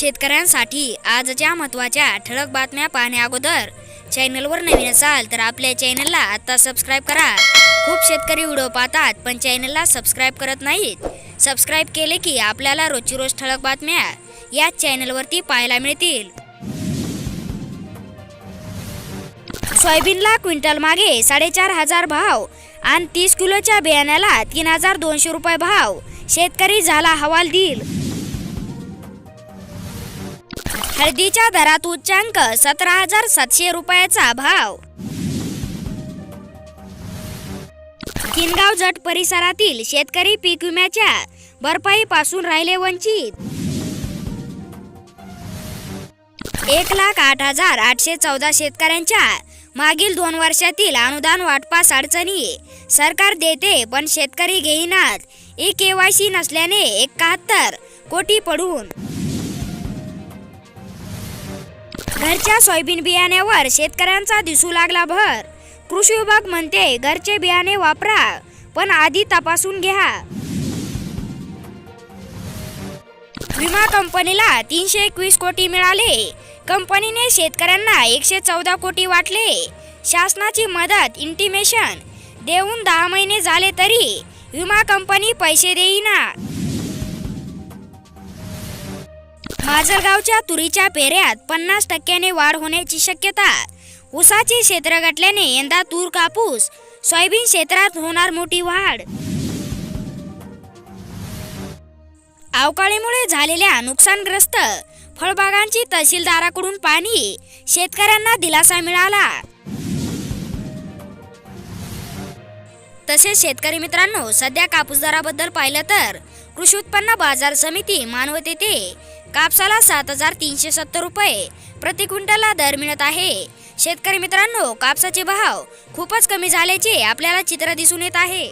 शेतकऱ्यांसाठी आजच्या महत्त्वाच्या ठळक बातम्या पाहण्या अगोदर चॅनलवर नवीन असाल तर आपल्या चॅनलला आता सबस्क्राईब करा. खूप शेतकरी व्हिडिओ पाहतात पण चॅनलला सबस्क्राईब करत नाहीत. सबस्क्राईब केले की आपल्याला रोजची रोज ठळक बातम्या या चॅनलवरती पाहायला मिळतील. सोयाबीनला क्विंटल मागे साडेचार हजार भाव आणि तीस किलोच्या बियाण्याला तीन हजार दोनशे रुपये भाव. शेतकरी झाला हवाल दिल हळदीच्या दरात उच्चांक सतरा हजार सातशे रुपयाचा भाव. किनगाव जट परिसरातील शेतकरी पीक विम्याच्या भरपाईपासून राहिले वंचित. एक लाख आठ हजार आठशे चौदा शेतकऱ्यांच्या मागील दोन वर्षातील अनुदान वाटपास अडचणी. सरकार देते पण शेतकरी घेईनात. ई केवायसी नसल्याने एकाहत्तर कोटी पडून. घरच्या सोयाबीन बियाण्यावर शेतकऱ्यांचा दिसू लागला भर. कृषी विभाग म्हणते घरचे बियाणे वापरा पण आधी तपासून घ्या. विमा कंपनीला तीनशे एकवीस कोटी मिळाले. कंपनीने शेतकऱ्यांना एकशे चौदा कोटी वाटले. शासनाची मदत इंटिमेशन देऊन दहा महिने झाले तरी विमा कंपनी पैसे देईना. माजलगावच्या तुरीच्या पेऱ्यात पन्नास टक्क्याने वाढ होण्याची शक्यता. ऊसाचे क्षेत्र घटल्याने यंदा तूर कापूस सोयाबीन क्षेत्रात होणार मोठी वाढ. अवकाळीमुळे झालेल्या नुकसानग्रस्त फळबागांची तहसीलदाराकडून पाणी शेतकऱ्यांना दिलासा मिळाला. तसेच शेतकरी मित्रांनो सध्या कापूस दराबद्दल पाहिलं तर कृषी उत्पन्न बाजार समिती मानवत येथे कापसाला सात हजार तीनशे सत्तर रुपये प्रति क्विंटलला दर मिळत आहे. शेतकरी मित्रांनो कापसाचे भाव खूपच कमी झाल्याचे आपल्याला चित्र दिसून येत आहे.